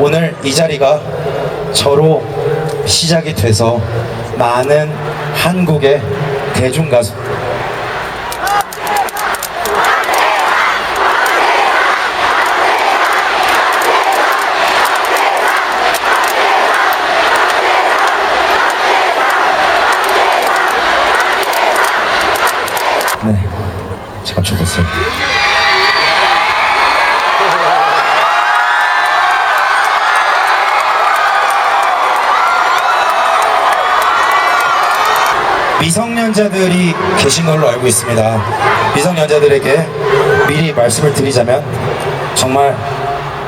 오늘 이 자리가 저로 시작이 돼서 많은 한국의 대중 가수. 네 잠깐 죽었어요 미성년자들이 계신 걸로 알고 있습니다. 미성년자들에게 미리 말씀을 드리자면 정말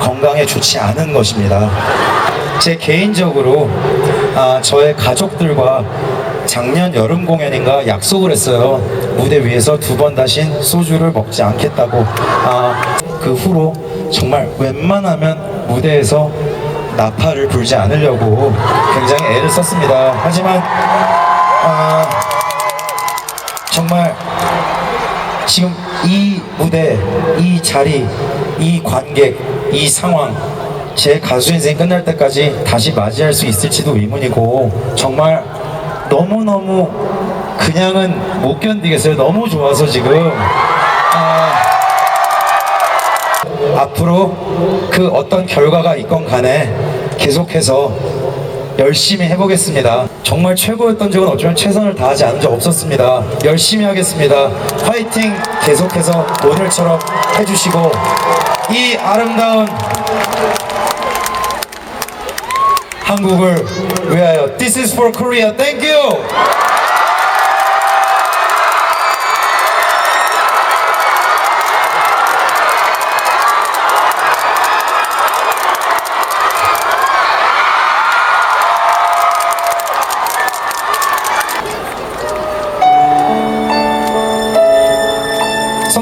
건강에 좋지 않은 것입니다. 제 개인적으로 아, 저의 가족들과 작년 여름 공연인가 약속을 했어요. 무대 위에서 두 번 다신 소주를 먹지 않겠다고. 아, 그 후로 정말 웬만하면 무대에서 나팔을 불지 않으려고 굉장히 애를 썼습니다. 하지만 아, 정말 지금 이 무대, 이 자리, 이 관객, 이 상황, 제 가수 인생 끝날 때까지 다시 맞이할 수 있을지도 의문이고 정말 너무너무 그냥은 못 견디겠어요. 너무 좋아서 지금 아, 앞으로 그 어떤 결과가 있건 간에 계속해서 열심히 해보겠습니다. 정말 최고였던 적은 어쩌면 최선을 다하지 않은 적 없었습니다. 열심히 하겠습니다. 화이팅 계속해서 오늘처럼 해주시고 이 아름다운 한국을 위하여 This is for Korea. Thank you.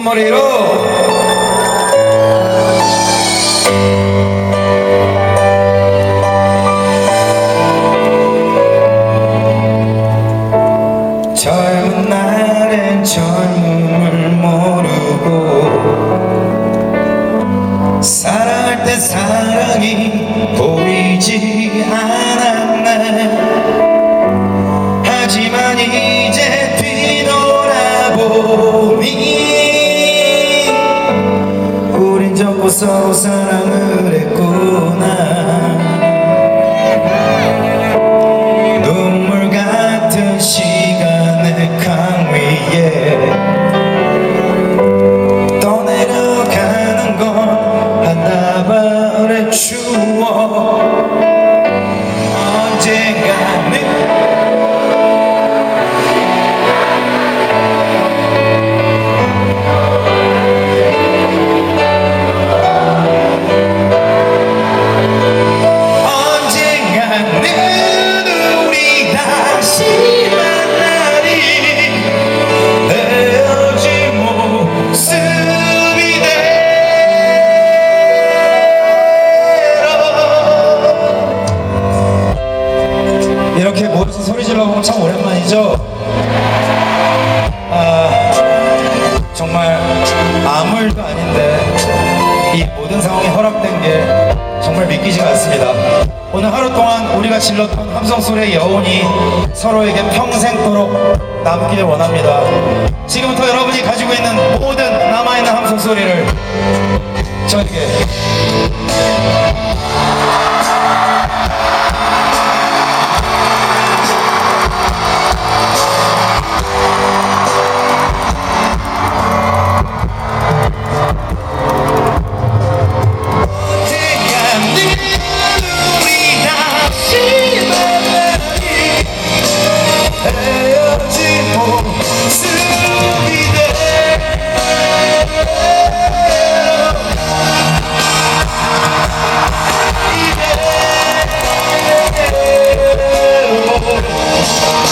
머리로. 젊은 날엔 젊음을 모르고 사랑할 때 사랑이 보 우린 전부 서로 사랑을 참 오랜만이죠? 아, 정말 아무 일도 아닌데 이 모든 상황이 허락된 게 정말 믿기지가 않습니다. 오늘 하루 동안 우리가 질렀던 함성 소리의 여운이 서로에게 평생도록 남길 원합니다. 지금부터 여러분이 가지고 있는 모든 남아있는 함성 소리를 저에게 Yes.